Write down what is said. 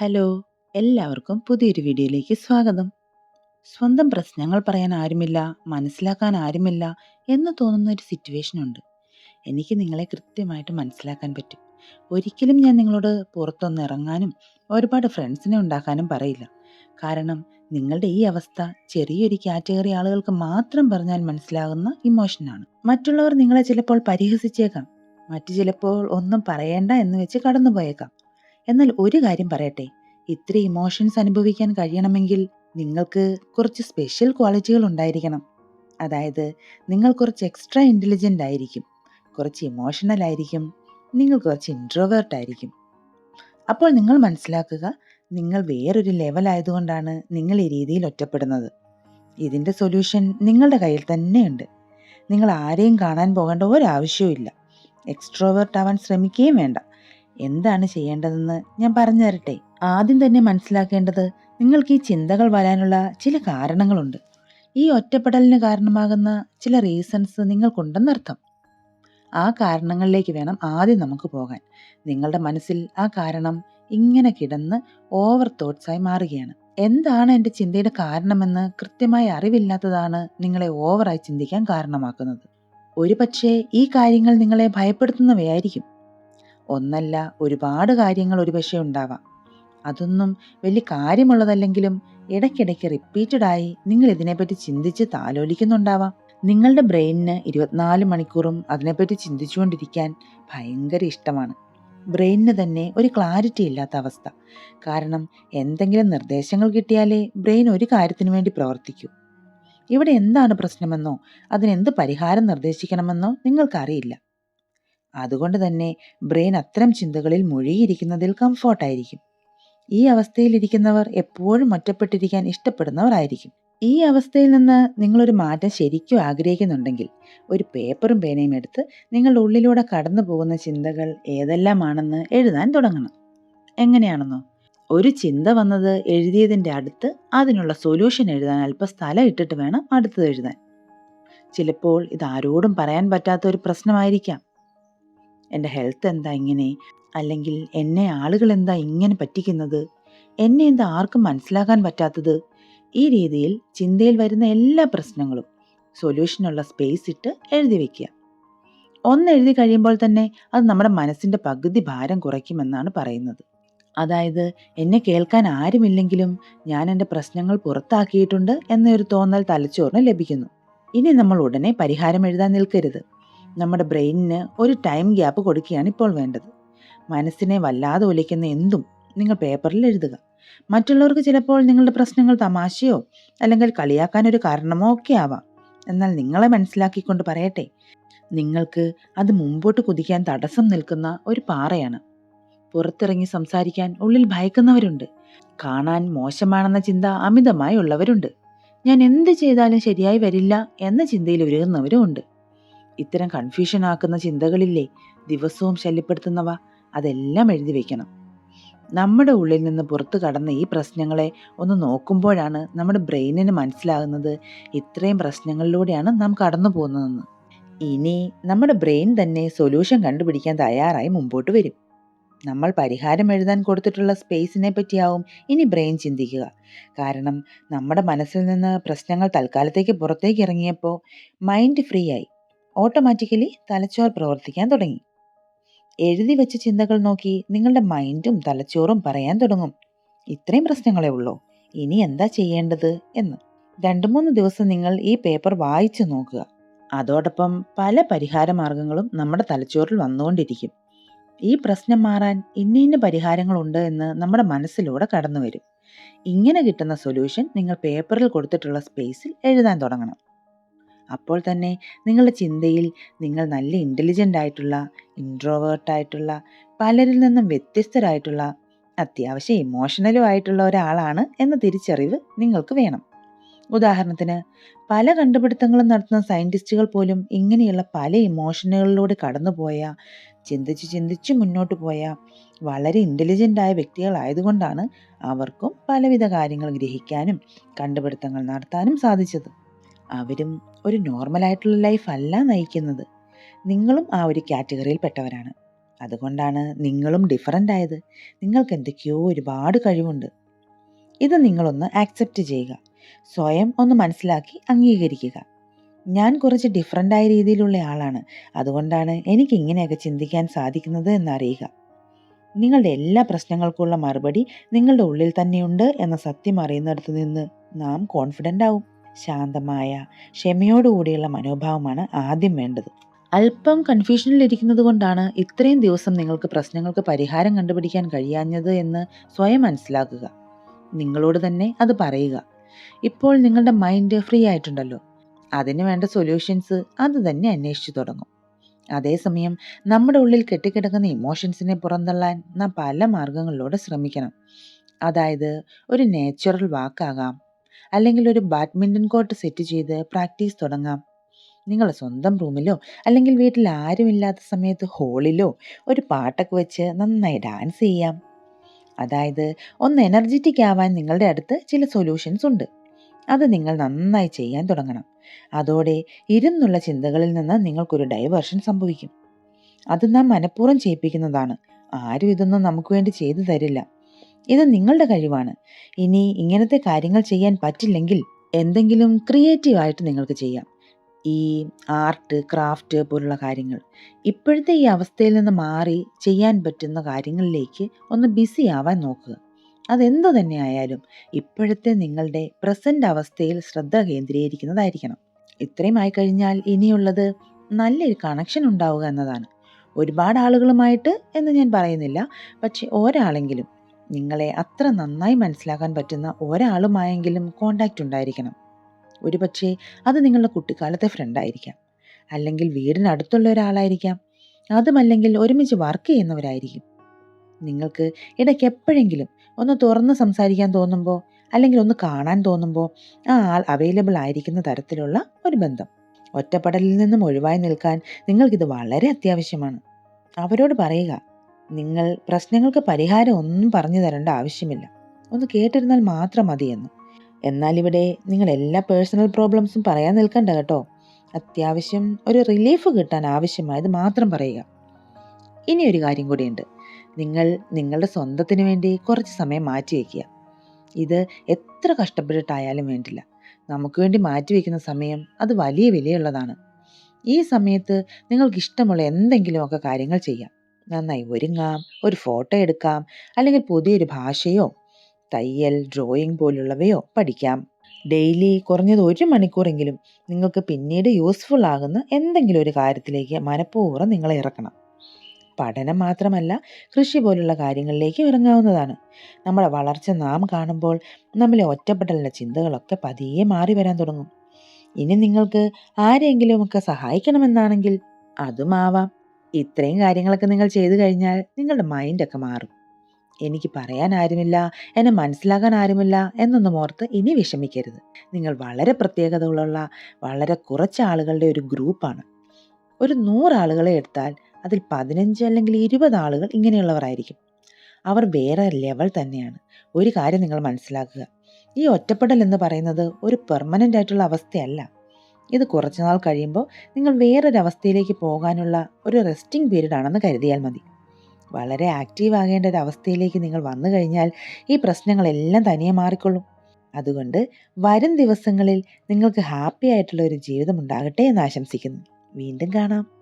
Hello എല്ലാവർക്കും പുതിയൊരു വീഡിയോയിലേക്ക് സ്വാഗതം. സ്വന്തം പ്രശ്നങ്ങൾ പറയാൻ ആരുമില്ല മനസ്സിലാക്കാൻ ആരുമില്ല എന്ന് തോന്നുന്ന ഒരു സിറ്റുവേഷൻ ഉണ്ട്. എനിക്ക് നിങ്ങളെ കൃത്യമായിട്ട് മനസ്സിലാക്കാൻ പറ്റും. ഒരിക്കലും ഞാൻ നിങ്ങളോട് പുറത്തൊന്ന് ഇറങ്ങാനും ഒരുപാട് ഫ്രണ്ട്സിനെ ഉണ്ടാക്കാനും പറയില്ല. കാരണം നിങ്ങളുടെ ഈ അവസ്ഥ ചെറിയൊരു കാറ്റഗറി ആളുകൾക്ക് മാത്രം പറഞ്ഞാൽ മനസ്സിലാകുന്ന ഇമോഷനാണ് മറ്റുള്ളവർ നിങ്ങളെ ചിലപ്പോൾ പരിഹസിച്ചേക്കാം. മറ്റു ചിലപ്പോൾ ഒന്നും പറയേണ്ട എന്ന് വെച്ച് കടന്നുപോയേക്കാം. എന്നാൽ ഒരു കാര്യം പറയട്ടെ. ഇത്ര ഇമോഷൻസ് അനുഭവിക്കാൻ കഴിയണമെങ്കിൽ നിങ്ങൾക്ക് കുറച്ച് സ്പെഷ്യൽ ക്വാളിറ്റികൾ ഉണ്ടായിരിക്കണം. അതായത് നിങ്ങൾ കുറച്ച് എക്സ്ട്രാ ഇന്റലിജന്റ് ആയിരിക്കും. കുറച്ച് ഇമോഷണൽ ആയിരിക്കും. നിങ്ങൾ കുറച്ച് ഇൻട്രോവേർട്ട് ആയിരിക്കും. അപ്പോൾ നിങ്ങൾ മനസ്സിലാക്കുക നിങ്ങൾ വേറൊരു ലെവൽ ആയതുകൊണ്ടാണ് നിങ്ങൾ ഈ രീതിയിൽ ഒറ്റപ്പെടുന്നത്. ഇതിന്റെ സൊല്യൂഷൻ നിങ്ങളുടെ കയ്യിൽ തന്നെയുണ്ട്. നിങ്ങൾ ആരെയും കാണാൻ പോകേണ്ട ഒരാവശ്യവും ഇല്ല എക്സ്ട്രോവേർട്ട് ആവാൻ ശ്രമിക്കുകയും വേണ്ട. എന്താണ് ചെയ്യേണ്ടതെന്ന് ഞാൻ പറഞ്ഞു തരട്ടെ ആദ്യം തന്നെ മനസ്സിലാക്കേണ്ടത് നിങ്ങൾക്ക് ഈ ചിന്തകൾ വരാനുള്ള ചില കാരണങ്ങളുണ്ട്. ഈ ഒറ്റപ്പെടലിന് കാരണമാകുന്ന ചില റീസൺസ് നിങ്ങൾക്കുണ്ടെന്നർത്ഥം ആ കാരണങ്ങളിലേക്ക് വേണം ആദ്യം നമുക്ക് പോകാൻ. നിങ്ങളുടെ മനസ്സിൽ ആ കാരണം ഇങ്ങനെ കിടന്ന് ഓവർ തോട്ട്സായി മാറുകയാണ്. എന്താണ് എന്റെ ചിന്തയുടെ കാരണമെന്ന് കൃത്യമായി അറിവില്ലാത്തതാണ് നിങ്ങളെ ഓവറായി ചിന്തിക്കാൻ കാരണമാക്കുന്നത്. ഒരു പക്ഷേ ഈ കാര്യങ്ങൾ നിങ്ങളെ ഭയപ്പെടുത്തുന്നവയായിരിക്കും. ഒന്നല്ല ഒരുപാട് കാര്യങ്ങൾ ഒരുപക്ഷെ ഉണ്ടാവാം. അതൊന്നും വലിയ കാര്യമുള്ളതല്ലെങ്കിലും ഇടയ്ക്കിടയ്ക്ക് റിപ്പീറ്റഡായി നിങ്ങൾ ഇതിനെപ്പറ്റി ചിന്തിച്ച് താലോലിക്കുന്നുണ്ടാവാം. നിങ്ങളുടെ ബ്രെയിനിന് ഇരുപത്തിനാല് മണിക്കൂറും അതിനെപ്പറ്റി ചിന്തിച്ചുകൊണ്ടിരിക്കാൻ ഭയങ്കര ഇഷ്ടമാണ്. ബ്രെയിനിന് തന്നെ ഒരു ക്ലാരിറ്റി ഇല്ലാത്ത അവസ്ഥ. കാരണം എന്തെങ്കിലും നിർദ്ദേശങ്ങൾ കിട്ടിയാലേ ബ്രെയിൻ ഒരു കാര്യത്തിന് വേണ്ടി പ്രവർത്തിക്കൂ. ഇവിടെ എന്താണ് പ്രശ്നമെന്നോ അതിനെന്ത് പരിഹാരം നിർദ്ദേശിക്കണമെന്നോ നിങ്ങൾക്കറിയില്ല. അതുകൊണ്ട് തന്നെ ബ്രെയിൻ അത്തരം ചിന്തകളിൽ മുഴുകിയിരിക്കുന്നതിൽ കംഫോർട്ടായിരിക്കും. ഈ അവസ്ഥയിലിരിക്കുന്നവർ എപ്പോഴും ഒറ്റപ്പെട്ടിരിക്കാൻ ഇഷ്ടപ്പെടുന്നവരായിരിക്കും. ഈ അവസ്ഥയിൽ നിന്ന് നിങ്ങളൊരു മാറ്റം ശരിക്കും ആഗ്രഹിക്കുന്നുണ്ടെങ്കിൽ ഒരു പേപ്പറും പേനയും എടുത്ത് നിങ്ങളുടെ ഉള്ളിലൂടെ കടന്നു പോകുന്ന ചിന്തകൾ ഏതെല്ലാമാണെന്ന് എഴുതാൻ തുടങ്ങണം. എങ്ങനെയാണെന്നോ? ഒരു ചിന്ത വന്നത് എഴുതിയതിന്റെ അടുത്ത് അതിനുള്ള സൊല്യൂഷൻ എഴുതാൻ അല്പം സ്ഥലം ഇട്ടിട്ട് വേണം അടുത്തത് എഴുതാൻ. ചിലപ്പോൾ ഇത് ആരോടും പറയാൻ പറ്റാത്ത ഒരു പ്രശ്നമായിരിക്കാം. എന്റെ ഹെൽത്ത് എന്താ ഇങ്ങനെ? അല്ലെങ്കിൽ എന്നെ ആളുകൾ എന്താ ഇങ്ങനെ പറ്റിക്കുന്നത്? എന്നെ എന്താ ആർക്കും മനസ്സിലാക്കാൻ പറ്റാത്തത്? ഈ രീതിയിൽ ചിന്തയിൽ വരുന്ന എല്ലാ പ്രശ്നങ്ങളും സൊല്യൂഷനുള്ള സ്പേസ് ഇട്ട് എഴുതി വയ്ക്കുക ഒന്ന് എഴുതി കഴിയുമ്പോൾ തന്നെ അത് നമ്മുടെ മനസ്സിന്റെ പകുതി ഭാരം കുറയ്ക്കുമെന്നാണ് പറയുന്നത്. അതായത് എന്നെ കേൾക്കാൻ ആരുമില്ലെങ്കിലും ഞാൻ എന്റെ പ്രശ്നങ്ങൾ പുറത്താക്കിയിട്ടുണ്ട് എന്നൊരു തോന്നൽ തലച്ചോറിന് ലഭിക്കുന്നു. ഇനി നമ്മൾ ഉടനെ പരിഹാരം എഴുതാൻ നിൽക്കരുത്. നമ്മുടെ ബ്രെയിനിന് ഒരു ടൈം ഗ്യാപ്പ് കൊടുക്കുകയാണ് ഇപ്പോൾ വേണ്ടത്. മനസ്സിനെ വല്ലാതെ ഒലിക്കുന്ന എന്തും നിങ്ങൾ പേപ്പറിൽ എഴുതുക. മറ്റുള്ളവർക്ക് ചിലപ്പോൾ നിങ്ങളുടെ പ്രശ്നങ്ങൾ തമാശയോ അല്ലെങ്കിൽ കളിയാക്കാൻ ഒരു കാരണമോ ഒക്കെ ആവാം. എന്നാൽ നിങ്ങളെ മനസ്സിലാക്കിക്കൊണ്ട് പറയട്ടെ നിങ്ങൾക്ക് അത് മുമ്പോട്ട് കുതിക്കാൻ തടസ്സം നിൽക്കുന്ന ഒരു പാറയാണ്. പുറത്തിറങ്ങി സംസാരിക്കാൻ ഉള്ളിൽ ഭയക്കുന്നവരുണ്ട്. കാണാൻ മോശമാണെന്ന ചിന്ത അമിതമായി ഉള്ളവരുണ്ട്. ഞാൻ എന്ത് ചെയ്താലും ശരിയായി വരില്ല എന്ന ചിന്തയിൽ ഉരുകുന്നവരും ഉണ്ട്. ഇത്തരം കൺഫ്യൂഷൻ ആക്കുന്ന ചിന്തകളില്ലേ? ദിവസവും ശല്യപ്പെടുത്തുന്നവ. അതെല്ലാം എഴുതി വെക്കണം. നമ്മുടെ ഉള്ളിൽ നിന്ന് പുറത്തു കടന്ന ഈ പ്രശ്നങ്ങളെ ഒന്ന് നോക്കുമ്പോഴാണ് നമ്മുടെ ബ്രെയിനിന് മനസ്സിലാകുന്നത് ഇത്രയും പ്രശ്നങ്ങളിലൂടെയാണ് നാം കടന്നു പോകുന്നതെന്ന്. ഇനി നമ്മുടെ ബ്രെയിൻ തന്നെ സൊല്യൂഷൻ കണ്ടുപിടിക്കാൻ തയ്യാറായി മുമ്പോട്ട് വരും. നമ്മൾ പരിഹാരം എഴുതാൻ കൊടുത്തിട്ടുള്ള സ്പേസിനെ പറ്റിയാവും ഇനി ബ്രെയിൻ ചിന്തിക്കുക. കാരണം നമ്മുടെ മനസ്സിൽ നിന്ന് പ്രശ്നങ്ങൾ തൽക്കാലത്തേക്ക് പുറത്തേക്ക് ഇറങ്ങിയപ്പോൾ മൈൻഡ് ഫ്രീ ആയി. ഓട്ടോമാറ്റിക്കലി തലച്ചോർ പ്രവർത്തിക്കാൻ തുടങ്ങി. എഴുതി വെച്ച ചിന്തകൾ നോക്കി നിങ്ങളുടെ മൈൻഡും തലച്ചോറും പറയാൻ തുടങ്ങും. ഇത്രയും പ്രശ്നങ്ങളേ ഉള്ളൂ. ഇനി എന്താ ചെയ്യേണ്ടത് എന്ന്. രണ്ട് മൂന്ന് ദിവസം നിങ്ങൾ ഈ പേപ്പർ വായിച്ചു നോക്കുക. അതോടൊപ്പം പല പരിഹാര മാർഗങ്ങളും നമ്മുടെ തലച്ചോറിൽ വന്നുകൊണ്ടിരിക്കും. ഈ പ്രശ്നം മാറാൻ ഇന്ന ഇന്ന പരിഹാരങ്ങളുണ്ട് എന്ന് നമ്മുടെ മനസ്സിലൂടെ കടന്നു വരും ഇങ്ങനെ കിട്ടുന്ന സൊല്യൂഷൻ നിങ്ങൾ പേപ്പറിൽ കൊടുത്തിട്ടുള്ള സ്പേസിൽ എഴുതാൻ തുടങ്ങണം. അപ്പോൾ തന്നെ നിങ്ങളുടെ ചിന്തയിൽ നിങ്ങൾ നല്ല ഇന്റലിജന്റ് ആയിട്ടുള്ള ഇൻട്രോവേർട്ടായിട്ടുള്ള പലരിൽ നിന്നും വ്യത്യസ്തരായിട്ടുള്ള അത്യാവശ്യം ഇമോഷണലും ആയിട്ടുള്ള ഒരാളാണ് എന്ന തിരിച്ചറിവ് നിങ്ങൾക്ക് വേണം. ഉദാഹരണത്തിന് പല കണ്ടുപിടുത്തങ്ങളും നടത്തുന്ന സയന്റിസ്റ്റുകൾ പോലും ഇങ്ങനെയുള്ള പല ഇമോഷനുകളിലൂടെ കടന്നുപോയ ചിന്തിച്ച് ചിന്തിച്ച് മുന്നോട്ട് പോയ വളരെ ഇന്റലിജന്റായ വ്യക്തികളായതുകൊണ്ടാണ് അവർക്കും പലവിധ കാര്യങ്ങൾ ഗ്രഹിക്കാനും കണ്ടുപിടുത്തങ്ങൾ നടത്താനും സാധിച്ചത്. അവരും ഒരു നോർമലായിട്ടുള്ള ലൈഫ് അല്ല നയിക്കുന്നത്. നിങ്ങളും ആ ഒരു കാറ്റഗറിയിൽ പെട്ടവരാണ്. അതുകൊണ്ടാണ് നിങ്ങളും ഡിഫറന്റ് ആയത്. നിങ്ങൾക്ക് എന്തൊക്കെയോ ഒരുപാട് കഴിവുണ്ട്. ഇത് നിങ്ങളൊന്ന് ആക്സെപ്റ്റ് ചെയ്യുക. സ്വയം ഒന്ന് മനസ്സിലാക്കി അംഗീകരിക്കുക. ഞാൻ കുറച്ച് ഡിഫറന്റായ രീതിയിലുള്ള ആളാണ്. അതുകൊണ്ടാണ് എനിക്ക് ഇങ്ങനെയൊക്കെ ചിന്തിക്കാൻ സാധിക്കുന്നത് എന്നറിയുക നിങ്ങളുടെ എല്ലാ പ്രശ്നങ്ങൾക്കുള്ള മറുപടി നിങ്ങളുടെ ഉള്ളിൽ തന്നെയുണ്ട് എന്ന സത്യം അറിയുന്നിടത്തു നിന്ന് നാം കോൺഫിഡന്റ് ആവും. ശാന്തമായ ക്ഷമയോടുകൂടിയുള്ള മനോഭാവമാണ് ആദ്യം വേണ്ടത്. അല്പം കൺഫ്യൂഷനിലിരിക്കുന്നത് കൊണ്ടാണ് ഇത്രയും ദിവസം നിങ്ങൾക്ക് പ്രശ്നങ്ങൾക്ക് പരിഹാരം കണ്ടുപിടിക്കാൻ കഴിയാഞ്ഞത് എന്ന് സ്വയം മനസ്സിലാക്കുക. നിങ്ങളോട് തന്നെ അത് പറയുക. ഇപ്പോൾ നിങ്ങളുടെ മൈൻഡ് ഫ്രീ ആയിട്ടുണ്ടല്ലോ. അതിന് വേണ്ട സൊല്യൂഷൻസ് അത് തന്നെ അന്വേഷിച്ചു തുടങ്ങും. അതേസമയം നമ്മുടെ ഉള്ളിൽ കെട്ടിക്കിടക്കുന്ന ഇമോഷൻസിനെ പുറന്തള്ളാൻ നാം പല മാർഗങ്ങളിലൂടെ ശ്രമിക്കണം. അതായത് ഒരു നേച്ചുറൽ വാക്കാകാം. അല്ലെങ്കിൽ ഒരു ബാഡ്മിന്റൺ കോർട്ട് സെറ്റ് ചെയ്ത് പ്രാക്ടീസ് തുടങ്ങാം. നിങ്ങൾ സ്വന്തം റൂമിലോ അല്ലെങ്കിൽ വീട്ടിൽ ആരുമില്ലാത്ത സമയത്ത് ഹോളിലോ ഒരു പാട്ടൊക്കെ വെച്ച് നന്നായി ഡാൻസ് ചെയ്യാം. അതായത് ഒന്ന് എനർജറ്റിക് ആവാൻ നിങ്ങളുടെ അടുത്ത് ചില സൊല്യൂഷൻസ് ഉണ്ട്. അത് നിങ്ങൾ നന്നായി ചെയ്യാൻ തുടങ്ങണം. അതോടെ ഇരുന്നുള്ള ചിന്തകളിൽ നിന്ന് നിങ്ങൾക്കൊരു ഡൈവേർഷൻ സംഭവിക്കും. അത് നാം മനഃപൂർവം ചെയ്യിപ്പിക്കുന്നതാണ്. ആരും ഇതൊന്നും നമുക്ക് വേണ്ടി ചെയ്തു തരില്ല. ഇത് നിങ്ങളുടെ കഴിവാണ്. ഇനി ഇങ്ങനത്തെ കാര്യങ്ങൾ ചെയ്യാൻ പറ്റില്ലെങ്കിൽ എന്തെങ്കിലും ക്രിയേറ്റീവായിട്ട് നിങ്ങൾക്ക് ചെയ്യാം. ഈ ആർട്ട് ക്രാഫ്റ്റ് പോലുള്ള കാര്യങ്ങൾ. ഇപ്പോഴത്തെ ഈ അവസ്ഥയിൽ നിന്ന് മാറി ചെയ്യാൻ പറ്റുന്ന കാര്യങ്ങളിലേക്ക് ഒന്ന് ബിസി ആവാൻ നോക്കുക. അതെന്തു തന്നെ ആയാലും ഇപ്പോഴത്തെ നിങ്ങളുടെ പ്രസന്റ് അവസ്ഥയിൽ ശ്രദ്ധ കേന്ദ്രീകരിക്കുന്നതായിരിക്കണം. ഇത്രയും ആയി കഴിഞ്ഞാൽ ഇനിയുള്ളത് നല്ലൊരു കണക്ഷൻ ഉണ്ടാവുക എന്നതാണ്. ഒരുപാട് ആളുകളുമായിട്ട് എന്ന് ഞാൻ പറയുന്നില്ല. പക്ഷെ ഒരാളെങ്കിലും നിങ്ങളെ അത്ര നന്നായി മനസ്സിലാക്കാൻ പറ്റുന്ന ഒരാളുമായെങ്കിലും കോണ്ടാക്റ്റ് ഉണ്ടായിരിക്കണം. ഒരുപക്ഷെ അത് നിങ്ങളുടെ കുട്ടിക്കാലത്തെ ഫ്രണ്ടായിരിക്കാം അല്ലെങ്കിൽ വീടിനടുത്തുള്ള ഒരാളായിരിക്കാം. അതുമല്ലെങ്കിൽ ഒരുമിച്ച് വർക്ക് ചെയ്യുന്നവരായിരിക്കും. നിങ്ങൾക്ക് ഇടയ്ക്ക് എപ്പോഴെങ്കിലും ഒന്ന് തുറന്ന് സംസാരിക്കാൻ തോന്നുമ്പോൾ അല്ലെങ്കിൽ ഒന്ന് കാണാൻ തോന്നുമ്പോൾ ആ ആൾ അവൈലബിൾ ആയിരിക്കുന്ന തരത്തിലുള്ള ഒരു ബന്ധം. ഒറ്റപ്പെടലിൽ നിന്നും ഒഴിവായി നിൽക്കാൻ നിങ്ങൾക്കിത് വളരെ അത്യാവശ്യമാണ്. അവരോട് പറയുക നിങ്ങൾ പ്രശ്നങ്ങൾക്ക് പരിഹാരം ഒന്നും പറഞ്ഞു തരേണ്ട ആവശ്യമില്ല. ഒന്ന് കേട്ടിരുന്നാൽ മാത്രം മതിയെന്ന്. എന്നാൽ ഇവിടെ നിങ്ങൾ എല്ലാ പേഴ്സണൽ പ്രോബ്ലംസും പറയാൻ നിൽക്കണ്ട കേട്ടോ. അത്യാവശ്യം ഒരു റിലീഫ് കിട്ടാൻ ആവശ്യമായത് മാത്രം പറയുക. ഇനി ഒരു കാര്യം കൂടിയുണ്ട്. നിങ്ങൾ നിങ്ങളുടെ സ്വന്തത്തിന് വേണ്ടി കുറച്ച് സമയം മാറ്റി വയ്ക്കുക ഇത് എത്ര കഷ്ടപ്പെട്ടിട്ടായാലും വേണ്ടില്ല. നമുക്ക് വേണ്ടി മാറ്റി വയ്ക്കുന്ന സമയം അത് വലിയ വിലയുള്ളതാണ്. ഈ സമയത്ത് നിങ്ങൾക്ക് ഇഷ്ടമുള്ള എന്തെങ്കിലുമൊക്കെ കാര്യങ്ങൾ ചെയ്യാം. നന്നായി ഒരുങ്ങാം ഒരു ഫോട്ടോ എടുക്കാം അല്ലെങ്കിൽ പുതിയൊരു ഭാഷയോ തയ്യൽ ഡ്രോയിങ് പോലുള്ളവയോ പഠിക്കാം. ഡെയിലി കുറഞ്ഞത് ഒരു മണിക്കൂറെങ്കിലും നിങ്ങൾക്ക് പിന്നീട് യൂസ്ഫുൾ ആകുന്ന എന്തെങ്കിലും ഒരു കാര്യത്തിലേക്ക് മനഃപൂർവം നിങ്ങളെ ഇറക്കണം. പഠനം മാത്രമല്ല കൃഷി പോലുള്ള കാര്യങ്ങളിലേക്ക് ഇറങ്ങാവുന്നതാണ്. നമ്മുടെ വളർച്ച നാം കാണുമ്പോൾ നമ്മളെ ഒറ്റപ്പെടലിന്റെ ചിന്തകളൊക്കെ പതിയെ മാറി വരാൻ തുടങ്ങും. ഇനി നിങ്ങൾക്ക് ആരെങ്കിലുമൊക്കെ സഹായിക്കണമെന്നാണെങ്കിൽ അതുമാവാം. ഇത്രയും കാര്യങ്ങളൊക്കെ നിങ്ങൾ ചെയ്തു കഴിഞ്ഞാൽ നിങ്ങളുടെ മൈൻഡൊക്കെ മാറും. എനിക്ക് പറയാൻ ആരുമില്ല എന്നെ മനസ്സിലാക്കാൻ ആരുമില്ല എന്നൊന്നും ഓർത്ത് ഇനി വിഷമിക്കരുത്. നിങ്ങൾ വളരെ പ്രത്യേകതകളുള്ള വളരെ കുറച്ച് ആളുകളുടെ ഒരു ഗ്രൂപ്പാണ് ഒരു നൂറ് ആളുകളെ എടുത്താൽ അതിൽ പതിനഞ്ച് അല്ലെങ്കിൽ ഇരുപത് ആളുകൾ ഇങ്ങനെയുള്ളവരായിരിക്കും. അവർ വേറെ ലെവൽ തന്നെയാണ്. ഒരു കാര്യം നിങ്ങൾ മനസ്സിലാക്കുക. ഈ ഒറ്റപ്പെടൽ എന്ന് പറയുന്നത് ഒരു പെർമനന്റ് ആയിട്ടുള്ള അവസ്ഥയല്ല. ഇത് കുറച്ചുനാൾ കഴിയുമ്പോൾ നിങ്ങൾ വേറൊരവസ്ഥയിലേക്ക് പോകാനുള്ള ഒരു റെസ്റ്റിംഗ് പീരീഡ് ആണെന്ന് കരുതിയാൽ മതി. വളരെ ആക്റ്റീവ് ആകേണ്ട ഒരു അവസ്ഥയിലേക്ക് നിങ്ങൾ വന്നു കഴിഞ്ഞാൽ ഈ പ്രശ്നങ്ങളെല്ലാം തനിയെ മാറിക്കൊള്ളും. അതുകൊണ്ട് വരും ദിവസങ്ങളിൽ നിങ്ങൾക്ക് ഹാപ്പി ആയിട്ടുള്ള ഒരു ജീവിതം ഉണ്ടാകട്ടെ എന്ന് ആശംസിക്കുന്നു. വീണ്ടും കാണാം.